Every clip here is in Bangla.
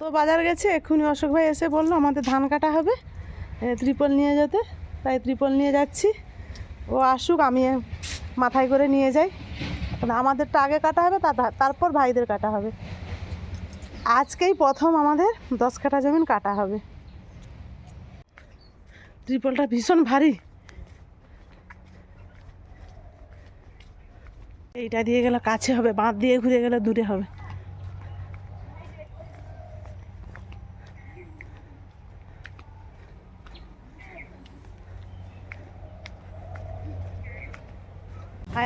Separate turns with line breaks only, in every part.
তো বাজার গেছে, এক্ষুনি অশোক ভাই এসে বলল আমাদের ধান কাটা হবে ত্রিপল নিয়ে যেতে। তাই ত্রিপল নিয়ে যাচ্ছি। ও আসুক, আমি মাথায় করে নিয়ে যাই। কারণ আমাদেরটা আগে কাটা হবে তারপর ভাইদের কাটা হবে। আজকেই প্রথম আমাদের দশ কাঠা জমিন কাটা হবে। ত্রিপলটা ভীষণ ভারী। এইটা দিয়ে গেলে, কাছে হবে, বাঁধ দিয়ে ঘুরে গেলে, দূরে হবে।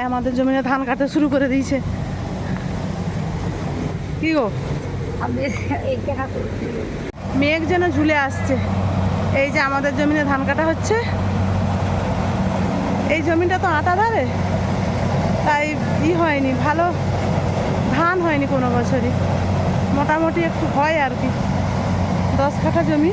ভাই আমাদের জমিনে ধান কাটতে শুরু করে দিয়েছে। কি গো? মেঘ যেন ঝুলে আসছে। এই যে আমাদের জমিনে ধান কাটা হচ্ছে। এই জমিটা তো আটা ধারে। তাই ই হয়নি, ভালো ধান হয়নি কোনো বছরই। মোটামুটি একটু হয় আর কি। দশ কাঠা জমি।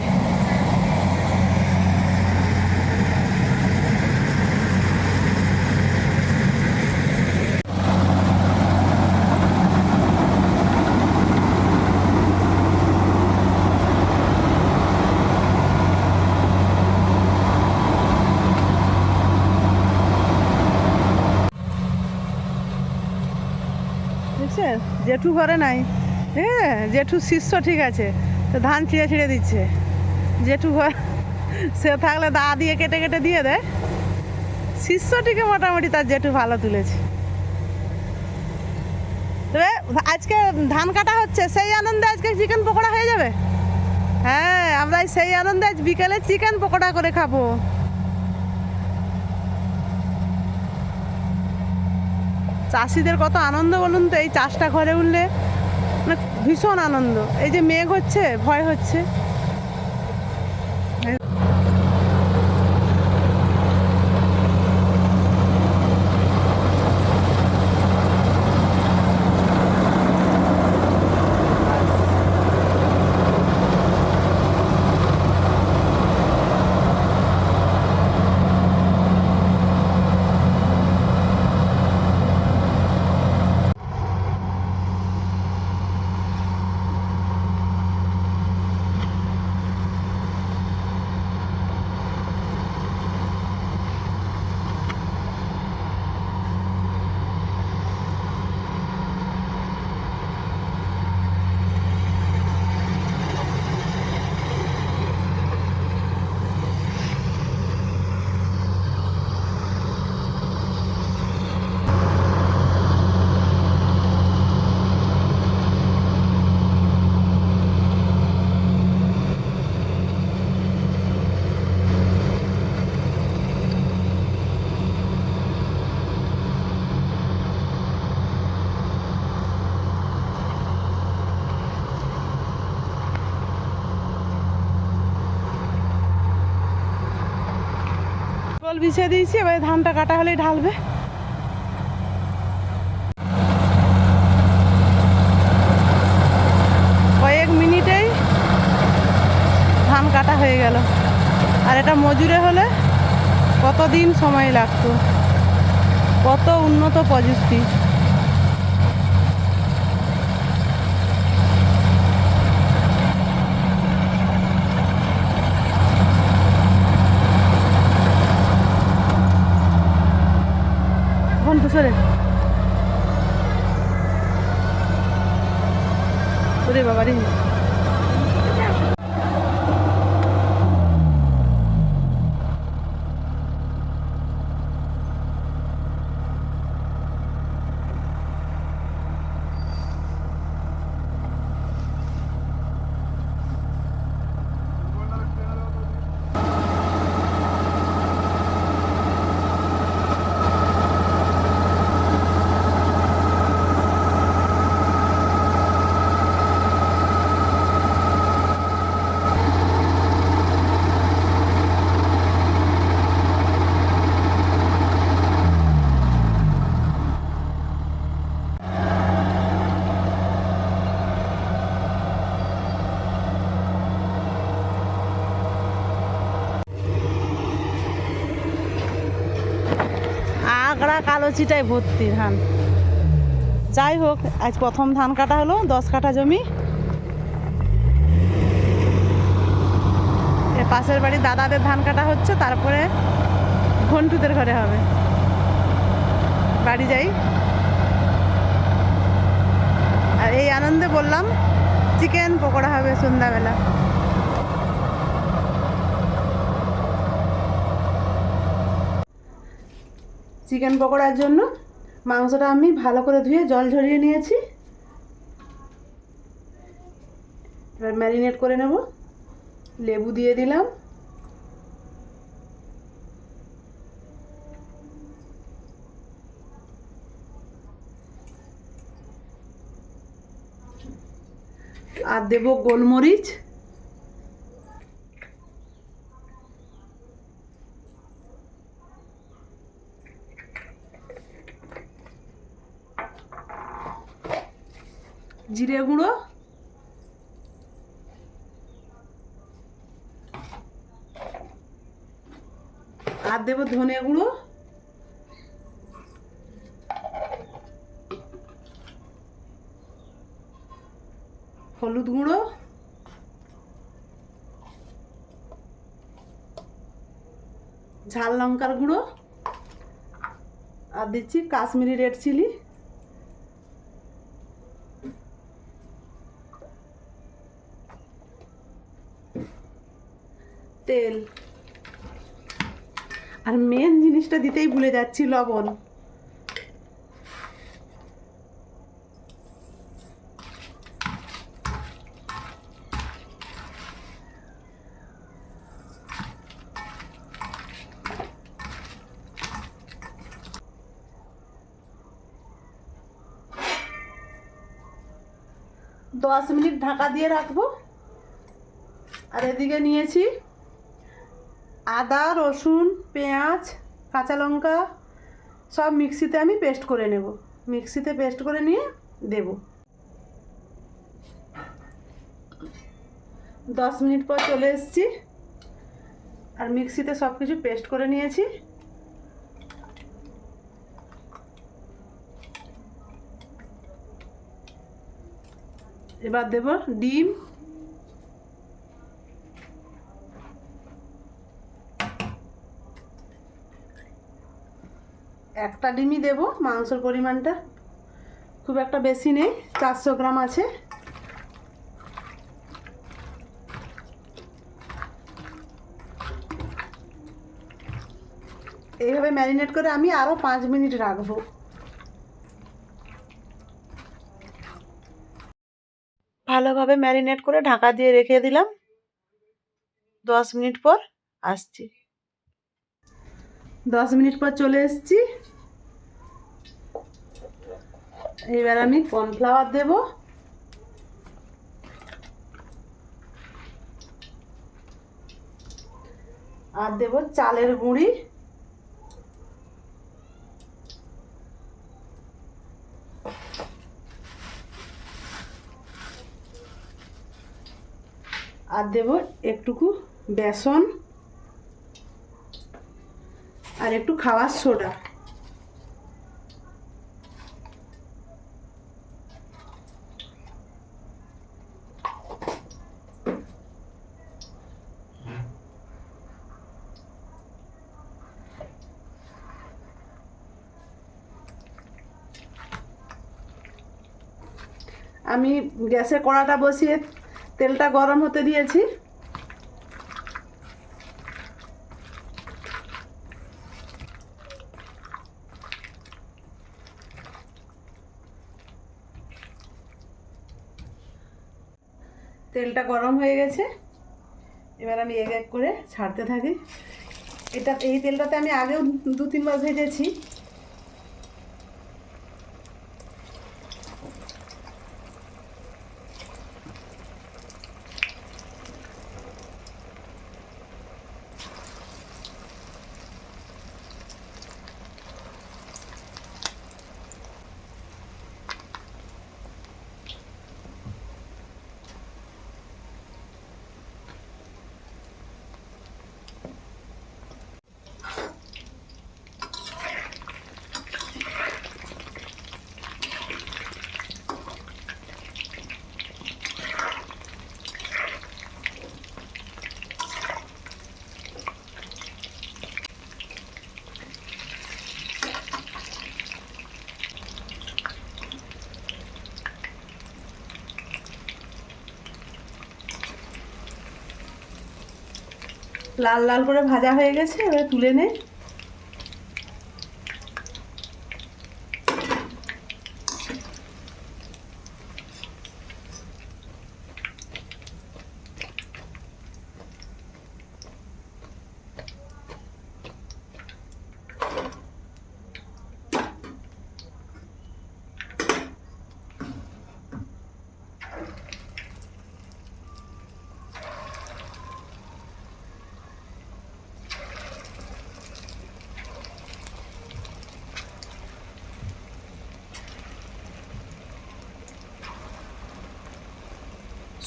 জেঠু ঘরে নাই। হ্যাঁ জেঠু শিষ্য ঠিক আছে, তো ধান ছিঁড়ে ছিঁড়ে দিচ্ছে। জেঠু ঘর, সে থাকলে দা দিয়ে কেটে কেটে দিয়ে দেয়। শিষ্যটিকে মোটামুটি তার জেঠু ভালো তুলেছে। তবে আজকে ধান কাটা হচ্ছে, সেই আনন্দে আজকে চিকেন পকোড়া হয়ে যাবে? হ্যাঁ আমরা সেই আনন্দে আজ বিকেলে চিকেন পকোড়া করে খাব। চাষিদের কত আনন্দ বলুন তো? এই চাষটা ঘরে উঠলে মানে ভীষণ আনন্দ। এই যে মেঘ হচ্ছে, ভয় হচ্ছে। কল বিছিয়ে দিয়েছি, এবার ধানটা কাটা হলেই ঢালবে। কয়েক মিনিটেই ধান কাটা হয়ে গেল। আর এটা মজুরে হলে কতদিন সময় লাগতো? কত উন্নত প্রযুক্তি ঘন্টু সরে। ওরে বাবা চিটায় ভর্তি ধান যাই হোক, আজ প্রথম ধান কাটা হলো, দশ কাটা জমি। পাশের বাড়ি দাদাদের ধান কাটা হচ্ছে, তারপরে ঘন্টুদের ঘরে হবে। বাড়ি যাই। আর এই আনন্দে বললাম, চিকেন পকোড়া হবে সন্ধ্যাবেলা। চিকেন পকোড়ার জন্য মাংসটা আমি ভালো করে ধুয়ে জল ঝরিয়ে নিয়েছি। এবার ম্যারিনেট করে নেব। লেবু দিয়ে দিলাম। আর দেব গোলমরিচ। জিরে গুঁড়ো। আর দেবো ধনে গুঁড়ো। হলুদ গুঁড়ো। ঝাল লঙ্কার গুঁড়ো। আর দিচ্ছি কাশ্মীরি রেড চিলি। তেল। আর মেন জিনিসটা দিতেই ভুলে যাচ্ছি, লবণ। দশ মিনিট ঢাকা দিয়ে রাখব। আর এদিকে নিয়েছি আদা, রসুন, পেঁয়াজ, কাঁচা লঙ্কা সব মিক্সিতে আমি পেস্ট করে নেব। মিক্সিতে পেস্ট করে নিয়ে দেব। দশ মিনিট পর চলে এসেছি। আর মিক্সিতে সব কিছু পেস্ট করে নিয়েছি। এবার দেব ডিম। একটা ডিমই দেব, মাংসর পরিমাণটা। খুব একটা বেশি নেই, চারশো গ্রাম আছে। এইভাবে ম্যারিনেট করে আমি আরও পাঁচ মিনিট রাখব। ভালোভাবে ম্যারিনেট করে ঢাকা দিয়ে রেখে দিলাম। দশ মিনিট পর আসছি। দশ মিনিট পর চলে এসেছি। এবার আমি কর্নফ্লাওয়ার দেব। আর দেব চালের গুঁড়ি। আর দেব একটুকু বেসন। আর একটু খাওয়ার সোডা। আমি গ্যাসে কড়াটা বসিয়ে তেলটা গরম হতে দিয়েছি। তেলটা গরম হয়ে গেছে। এবার আমি এক এক করে ছাড়তে থাকি। এটা, এই তেলটাতে আমি আগেও দু তিনবার ভেজেছি। লাল লাল করে ভাজা হয়ে গেছে এবার তুলে নে।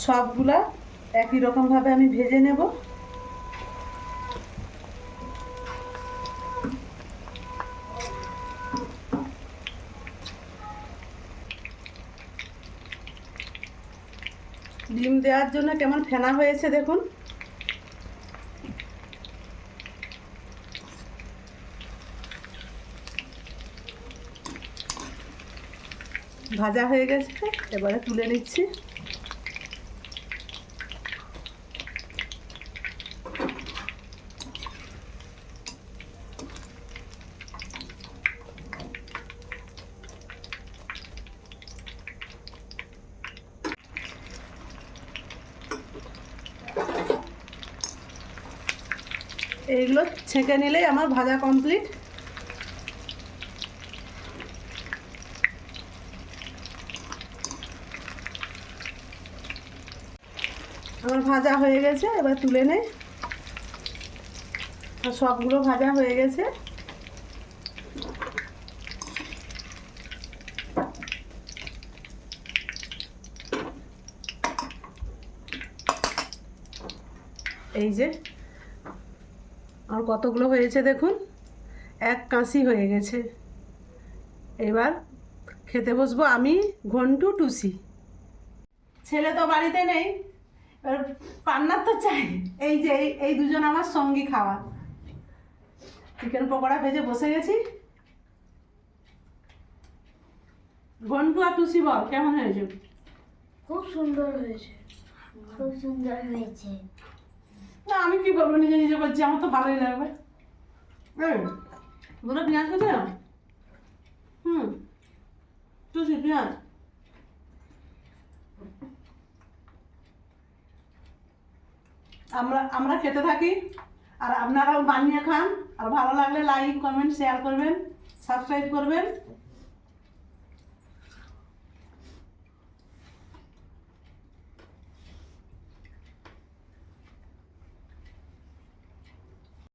সবগুলা একই রকমভাবে আমি ভেজে নেব। ডিম দেওয়ার জন্য কেমন ফেনা হয়েছে দেখুন। ভাজা হয়ে গেছে, এবারে তুলে নিচ্ছি। এইগুলো ছেঁকে নিলেই আমার ভাজা কমপ্লিট আমার ভাজা হয়ে গেছে, এবার তুলে নেই। আর সবগুলো ভাজা হয়ে গেছে। এই যে আর কতগুলো হয়েছে দেখুন? এক কাঁসি হয়ে গেছে। এবার খেতে বসবো আমি ঘন্টু টুসি। ছেলে তো বাড়িতে নেই। এবার পান্নার তো চাই। এই যে এই দুজন আমার সঙ্গী খাওয়া। চিকেন পকোড়া ভেজে বসে গেছি। ঘন্টু আর টুসি বল, কেমন হয়েছে?
খুব সুন্দর হয়েছে। খুব সুন্দর হয়েছে।
না আমি কি বলব? নিজে নিজে বলছি, আমার তো ভালোই লাগবে। দুটো পেঁয়াজ নাও। হুম। টুসি পেঁয়াজ। আমরা আমরা খেতে থাকি, আর আপনারাও বানিয়ে খান, আর ভালো লাগলে লাইক কমেন্ট শেয়ার করবেন সাবস্ক্রাইব করবেন।